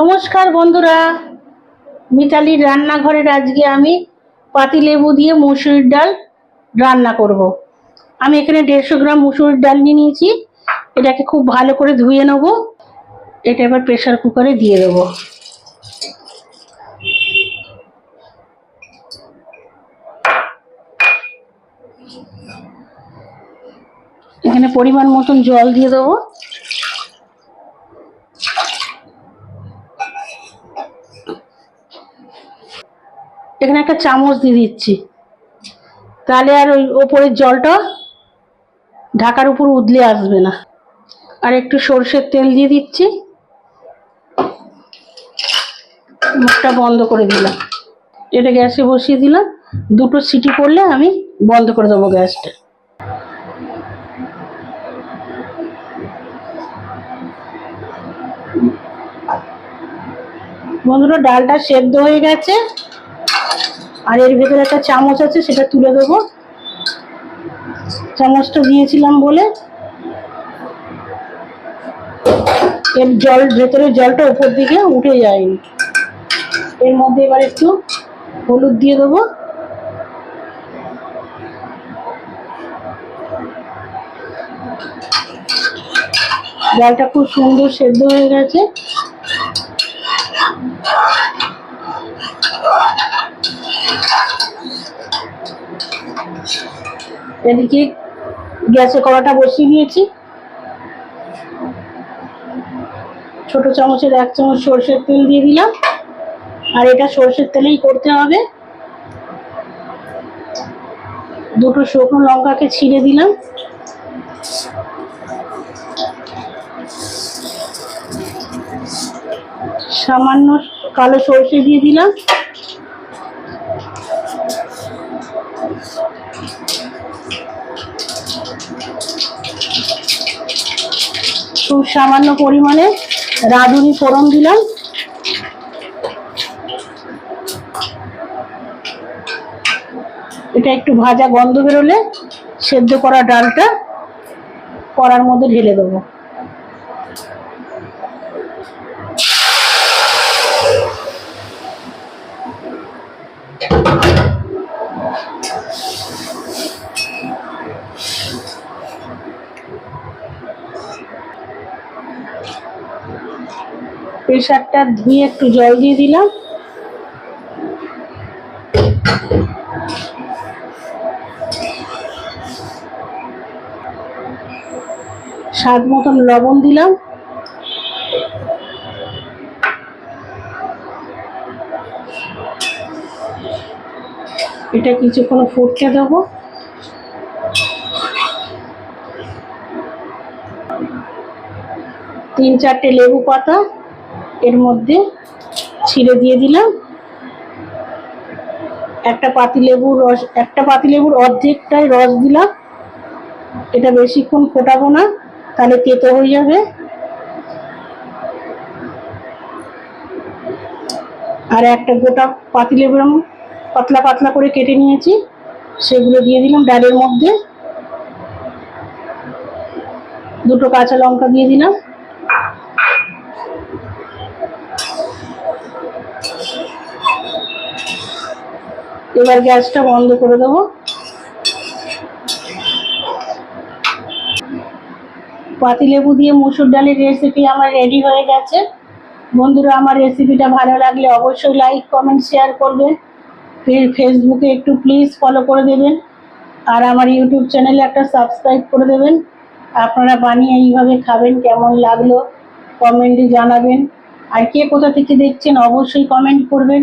নমস্কার বন্ধুরা। মিতালির রান্নাঘরের আজকে আমি পাতিলেবু দিয়ে মুসুরির ডাল রান্না করব। আমি এখানে দেড়শো গ্রাম মুসুরির ডাল নিয়ে নিয়েছি। এটাকে খুব ভালো করে ধুয়ে নেব। এটা এবার প্রেশার কুকারে দিয়ে দেবো। এখানে পরিমাণ মতন জল দিয়ে দেবো। এখানে একটা চামচ দিয়ে দিচ্ছি। তাহলে আর ওই ওপরের জলটা ঢাকার উপর উদলে আসবে না। আর একটু সর্ষের তেল দিয়ে দিচ্ছি। মুখটা বন্ধ করে দিলাম। এটা গ্যাসে বসিয়ে দিলাম। দুটো সিটি পড়লে আমি বন্ধ করে দেবো গ্যাসটা। বন্ধুরা, ডালটা সেদ্ধ হয়ে গেছে। আর এর ভেতরে একটা চামচ আছে, সেটা তুলে দেবো। চামচটা দিয়েছিলাম বলে। এর জল ভেতরে জলটা উপর দিকে উঠে যায়নি। এর মধ্যে এবার একটু হলুদ দিয়ে দেবো। ডালটা খুব সুন্দর সেদ্ধ হয়ে গেছে। এদিকে গ্যাসে কড়াটা বসিয়ে দিয়েছি। ছোট চামচের এক চামচ সর্ষের তেল দিয়ে দিলাম। আর এটা সর্ষের তেলেই করতে হবে। দুটো শুকনো লঙ্কাকে ছিঁড়ে দিলাম। সামান্য কালো সর্ষে দিয়ে দিলাম। সামান্য পরিমাণে রাঁধুনি ফোড়ন দিলাম। এটা একটু ভাজা গন্ধ বেরোলে সেদ্ধ করা ডালটা কড়ার মধ্যে ঢেলে দেবো। প্রেশারটা ধুয়ে একটু জল দিয়ে দিলাম। স্বাদ মতন লবণ দিলাম। এটা কিছুক্ষণ ফুটতে দেবো। তিন চারটে লেবু পাতা। এর মধ্যে ছিঁড়ে দিয়ে দিলাম। একটা পাতিলেবুর রস, একটা পাতিলেবুর অর্ধেকটাই রস দিলাম। এটা বেশিক্ষণ ফোটাবো না, তাহলে তেতো হয়ে যাবে। আর একটা গোটা পাতিলেবুর পাতলা পাতলা করে কেটে নিয়েছি, সেগুলো দিয়ে দিলাম ডালের মধ্যে। দুটো কাঁচা লঙ্কা দিয়ে দিলাম। এবার গ্যাসটা বন্ধ করে দেবো। পাতিলেবু দিয়ে মুসুর ডালের রেসিপি আমার রেডি হয়ে গেছে। বন্ধুরা, আমার রেসিপিটা ভালো লাগলে অবশ্যই লাইক কমেন্ট শেয়ার করবেন ফেসবুকে একটু প্লিজ ফলো করে দেবেন। আর আমার ইউটিউব চ্যানেলে একটা সাবস্ক্রাইব করে দেবেন। আপনারা বানিয়ে এইভাবে খাবেন, কেমন লাগল কমেন্টে জানাবেন। আর কে কোথা থেকে দেখছেন, অবশ্যই কমেন্ট করবেন।